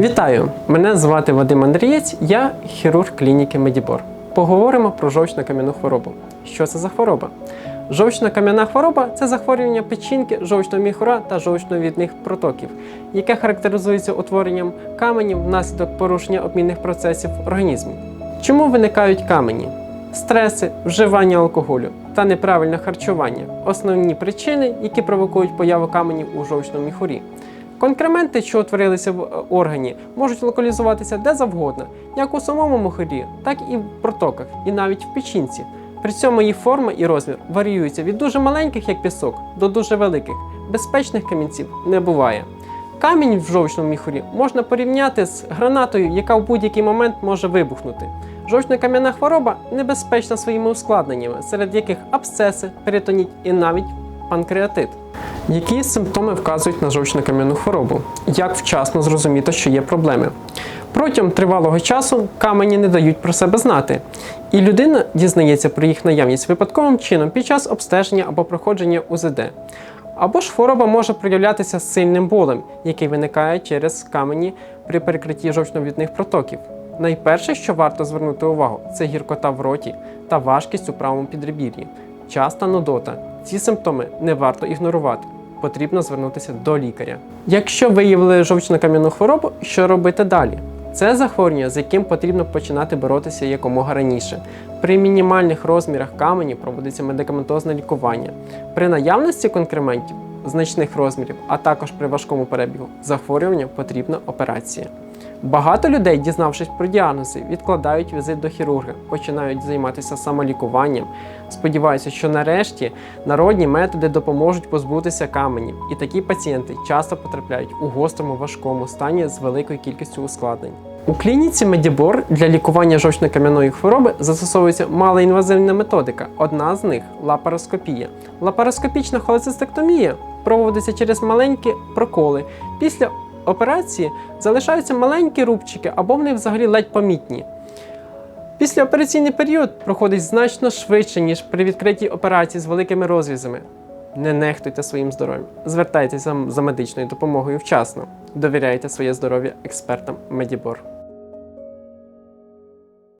Вітаю! Мене звати Вадим Андрієць, я хірург клініки Медібор. Поговоримо про жовчно-кам'яну хворобу. Що це за хвороба? Жовчно-кам'яна хвороба це захворювання печінки, жовчного міхура та жовчно-відних протоків, яке характеризується утворенням каменів внаслідок порушення обмінних процесів в організмі. Чому виникають камені? Стреси, вживання алкоголю та неправильне харчування основні причини, які провокують появу каменів у жовчному міхурі. Конкременти, що утворилися в е, органі, можуть локалізуватися де завгодно, як у самому мухорі, так і в протоках, і навіть в печінці. При цьому їх форма і розмір варіюються від дуже маленьких, як пісок, до дуже великих. Безпечних камінців не буває. Камінь в жовчному міхурі можна порівняти з гранатою, яка в будь-який момент може вибухнути. Жовчно-кам'яна хвороба небезпечна своїми ускладненнями, серед яких абсцеси, перитоніт і навіть панкреатит. Які симптоми вказують на жовчно-кам'яну хворобу? Як вчасно зрозуміти, що є проблеми? Протягом тривалого часу камені не дають про себе знати, і людина дізнається про їх наявність випадковим чином під час обстеження або проходження УЗД. Або ж хвороба може проявлятися сильним болем, який виникає через камені при перекритті жовчновідних протоків. Найперше, що варто звернути увагу, це гіркота в роті та важкість у правому підребір'ї, часта нудота. Ці симптоми не варто ігнорувати. Потрібно звернутися до лікаря. Якщо виявили жовчно-кам'яну хворобу, що робити далі? Це захворювання, з яким потрібно починати боротися якомога раніше. При мінімальних розмірах камені проводиться медикаментозне лікування. При наявності конкрементів значних розмірів, а також при важкому перебігу захворювання потрібна операція. Багато людей, дізнавшись про діагнози, відкладають візит до хірурга, починають займатися самолікуванням. Сподіваюся, що нарешті народні методи допоможуть позбутися каменів, і такі пацієнти часто потрапляють у гострому важкому стані з великою кількістю ускладнень. У клініці Медібор для лікування жовчно-кам'яної хвороби застосовується малоінвазивна методика. Одна з них лапароскопія. Лапароскопічна холецистектомія проводиться через маленькі проколи. Після операції залишаються маленькі рубчики або вони взагалі ледь помітні. Післяопераційний період проходить значно швидше, ніж при відкритій операції з великими розрізами. Не нехтуйте своїм здоров'ям. Звертайтеся за медичною допомогою вчасно. Довіряйте своє здоров'я експертам Медібор.